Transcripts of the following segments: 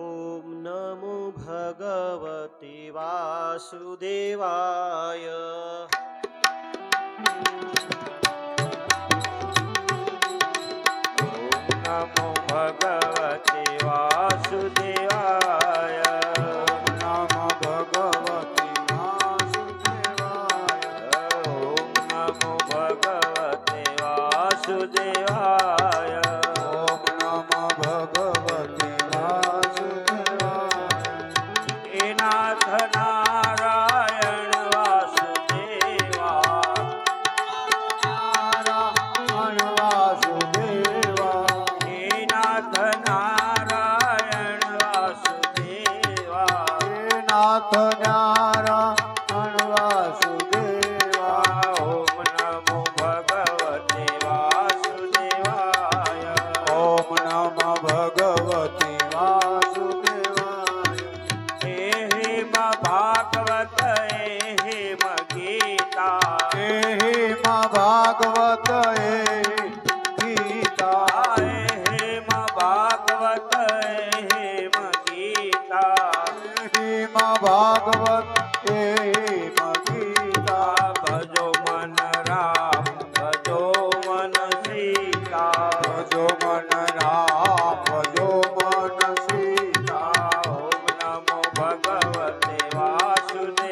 ॐ नमो भगवते वासुदेवाय नमो भगवते वासुदेवाय नमो भगवते वासुदेवाय ॐ नमो भगवते वासुदेव નમ ગીતા. હે માં ભાગવત હે ગીતા. હે માં ભાગવત હે માં ભગવતે વાસુદેવ.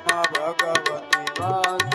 ಭಗವತಿ ವಾಸ